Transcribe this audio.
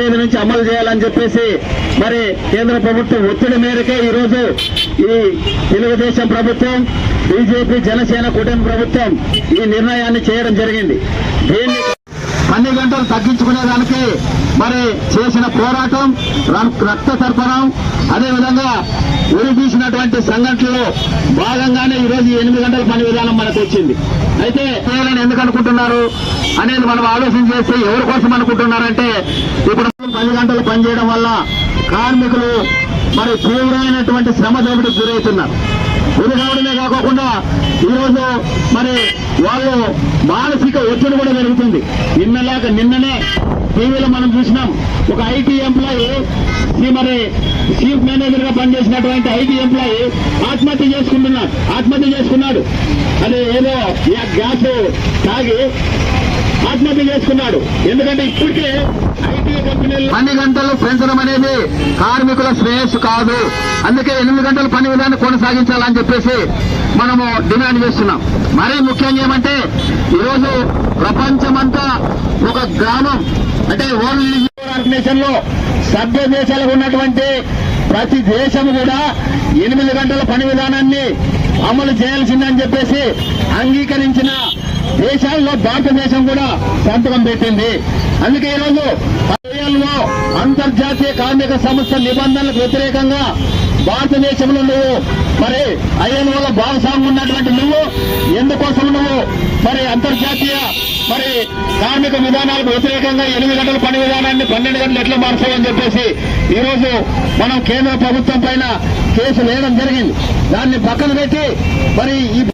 తేదీ నుంచి అమలు చేయాలని చెప్పేసి మరి కేంద్ర ప్రభుత్వం ఒత్తిడి మేరకే ఈ రోజు ఈ తెలుగుదేశం ప్రభుత్వం బీజేపీ జనసేన కూటమి ప్రభుత్వం ఈ నిర్ణయాన్ని చేయడం జరిగింది. దీన్ని అన్ని గంటలు తగ్గించుకునేదానికి మరి చేసిన పోరాటం రక్త తర్పణం అదేవిధంగా ఉరి తీసినటువంటి సంఘటనలో భాగంగానే ఈ రోజు ఎనిమిది గంటల పని విధానం మనకు వచ్చింది. అయితే చేయాలని ఎందుకు అనుకుంటున్నారు? అనేది మనం ఆలోచన చేస్తే ఎవరి కోసం అనుకుంటున్నారంటే ఇప్పుడు పది గంటలు పనిచేయడం వల్ల కార్మికులు మరి తీవ్రమైనటువంటి శ్రమ దోపిడికి గురవుతున్నారు. గురి కావడమే కాకుండా ఈరోజు మరి వాళ్ళు మానసిక ఒత్తిడి కూడా పెరుగుతుంది. నిన్నలాగా నిన్ననే టీవీలో మనం చూసినాం ఒక ఐటీ ఎంప్లాయీ మరి చీఫ్ మేనేజర్గా పనిచేసినటువంటి ఐటీ ఎంప్లాయీ ఆత్మహత్య చేసుకుంటున్నాడు ఆత్మహత్య చేసుకున్నాడు. అది ఏదో ఈ గ్యాస్ తాగి ఆత్మహత్య చేసుకున్నాడు. ఎందుకంటే ఇప్పటికే ఐటీ కంపెనీలు పని గంటలు పెంచడం అనేది కార్మికుల శ్రేయస్సు కాదు. అందుకే ఎనిమిది గంటల పని విధానం కొనసాగించాలని చెప్పేసి మనము డిమాండ్ చేస్తున్నాం. మరీ ముఖ్యంగా ఏమంటే ఈరోజు ప్రపంచమంతా ఒక గ్రామం అంటే వరల్డ్ ఆర్గనైజేషన్లో సభ్య దేశాలకు ఉన్నటువంటి ప్రతి దేశం కూడా ఎనిమిది గంటల పని విధానాన్ని అమలు చేయాల్సిందని చెప్పేసి అంగీకరించిన దేశాల్లో భారతదేశం కూడా సంతకం పెట్టింది. అందుకే ఈరోజు పదేళ్ళలో అంతర్జాతీయ కార్మిక సంస్థ నిబంధనలకు వ్యతిరేకంగా భారతదేశంలో నువ్వు మరి ఐఎన్ఓలో భాగస్వామ్యం ఉన్నటువంటి నువ్వు ఎందుకోసం నువ్వు మరి అంతర్జాతీయ మరి కార్మిక విధానాలకు వ్యతిరేకంగా ఎనిమిది గంటల పని విధానాన్ని పన్నెండు గంటలు ఎట్లా మార్చాలని చెప్పేసి ఈరోజు మనం కేంద్ర ప్రభుత్వం పైన కేసు వేయడం జరిగింది. దాన్ని పక్కన పెట్టి మరి ఈ